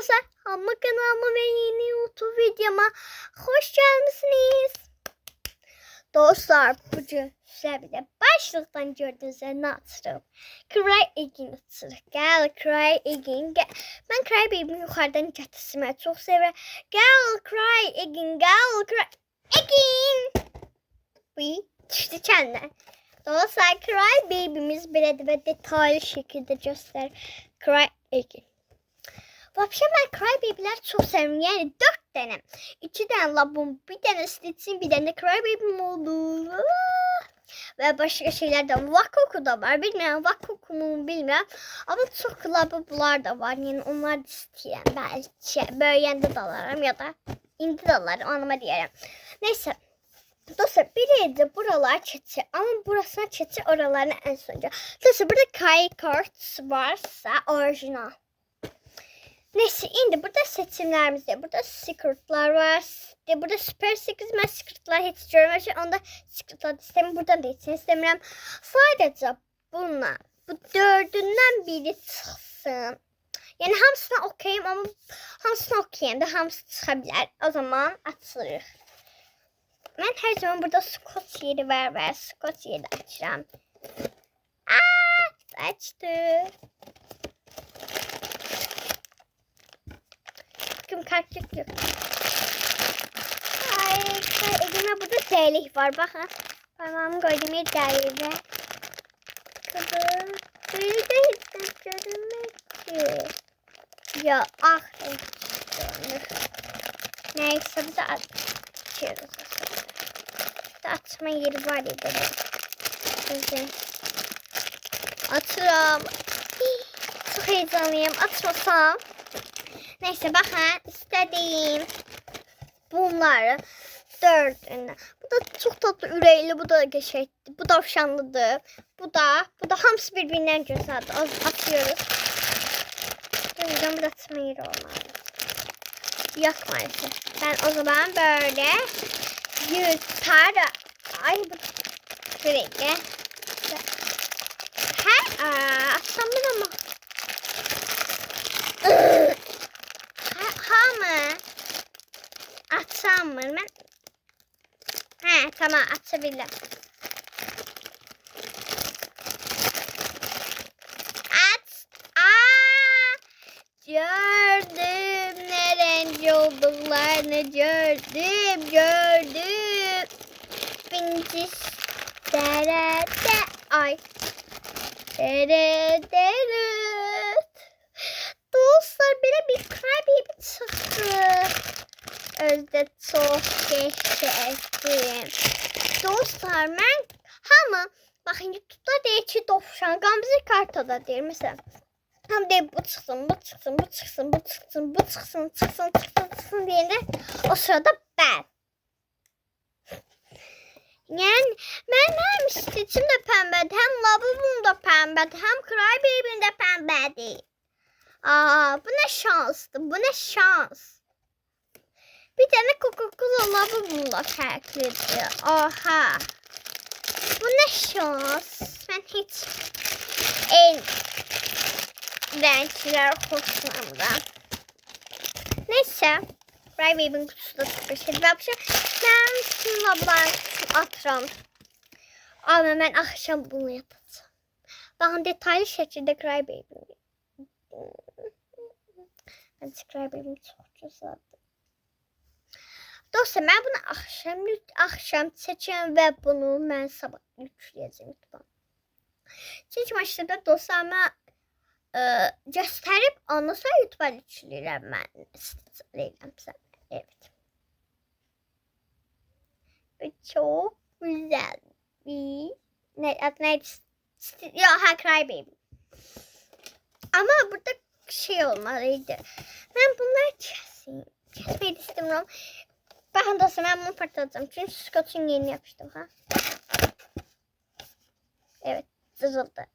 dostlar. Ama kanalıma ve yeni YouTube videoma hoş gelmişsiniz. Dostlar bugün de başlıktan gördüğünüz üzere ne atırım? Cry Egin atırım. Gel Cry Egin. Gel. Ben Cry Baby'mi yukarıdan getirmeyi çok severim. Gel Cry Egin. Gel Cry Egin. Bu düştü kendine. Dostlar Cry Baby'miz bir de detaylı şekilde göster. Cry Egin. Vapşe ben Cry Baby'ler çok seviyorum. Yani dört tane. İki tane labum, bir tane Stitch'in, bir tane Cry Baby'm oldu. Ve başka şeyler de var. Vakoku da var. Bilmiyorum Vakoku mu bilmiyorum. Ama çok labubular da var. Yani onlar da isteyen belki. Böyle yanda da alırım ya da indi de alırım. Anlama diyelim. Neyse. Dostlar biri de buralar çeti ama burasına çeti oralarına en sonca. Dostlar burada Kai Kart varsa orijinal. Neyse şimdi burada seçimlerimiz var. Burada secretlar var. De burada super 8 ben secretlar hiç görmemişim. Onda secretlar istemiyorum. Buradan da hiç istemiyorum. Sadece bunlar. Bu dördünden biri çıksın. Yani hamısına okeyim ama hamısına okeyim de hamısı çıkabilir. O zaman açılır. Ben her zaman burada Scott yeri var ve Scott yeri açacağım. Aa, açtı. Bakın kartlık yok. Ay, kay- elime burada delik var. Bakın. Parmağımı koydum bir deliğe. Kızım. Böyle de hiç görünmedi. Ya ah. Neyse bu da açıyoruz. Bu da yeri var ya dedim. Kızım. Atıyorum. Çok heyecanlıyım. Atmasam. Neyse bakın istediğim bunları dördünü. Bu da çok tatlı üreyli. Bu da geçekti. Bu da şanlıdı. Bu da bu da hamsi birbirinden güzel. Az atıyoruz. Buradan bir atma yeri olmalı. Yok maalesef. Ben o zaman böyle yutar. Ay bu sürekli. Her aa, atsam ben ama. Ha, ha mı? Atsam mı ben? He tamam atabilirim. At. Aa, gördüm ne renk olduklarını gördüm gördüm. Bincis derede ay. Derede Dostlar Özde çok geçtim. Dostlar ben ama bakın YouTube'da değil ki dovşan gamze kartada değil mesela. Hem de bu çıksın, bu çıksın, bu çıksın, bu çıksın, bu çıksın, çıksın, çıksın, çıksın diyende o sırada ben. Yani ben hem Stitch'im de pembe, hem Labubu'm da Crybaby'm de pembe değil. Aa, bu ne şanstı. Bu ne şans. Bir tane Coca-Cola lavabomla farklıydı. Oha. Bu ne şans. Ben hiç en renkler hoşlanmam. Neyse. Cry Baby'nin kutusu da çok şey. Ben ben şunla ben atıram. Ama ben akşam bunu yapacağım. Ben detaylı şekilde Cry Baby'ni ben tekrar benim çok güzel. Dostlar ben bunu akşam akşam seçeceğim ve bunu ben sabah yükleyeceğim YouTube'a. Çünkü başta dostlarıma e, gösterip ondan sonra YouTube'a yükleyeceğim ben. Söyleyeceğim sana. Evet. Bu güzel bir ne adı neydi? Ya ha Cry Baby. Ama burada şey olmalıydı. Ben bunları keseyim. Kesmeyi istemiyorum. Ben de ben bunu patlatacağım. Çünkü Scott'un yeni yapıştım ha. Evet cırıldı.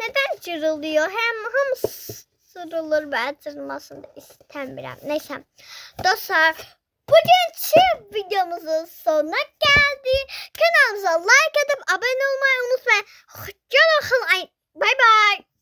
Neden cırılıyor? Hem hem sırılır ben cırılmasını da istemiyorum. Neyse. Dostlar bugünkü videomuzun sonuna geldi. Kanalımıza like atıp abone olmayı unutmayın. Hoşçakalın. Bye bye.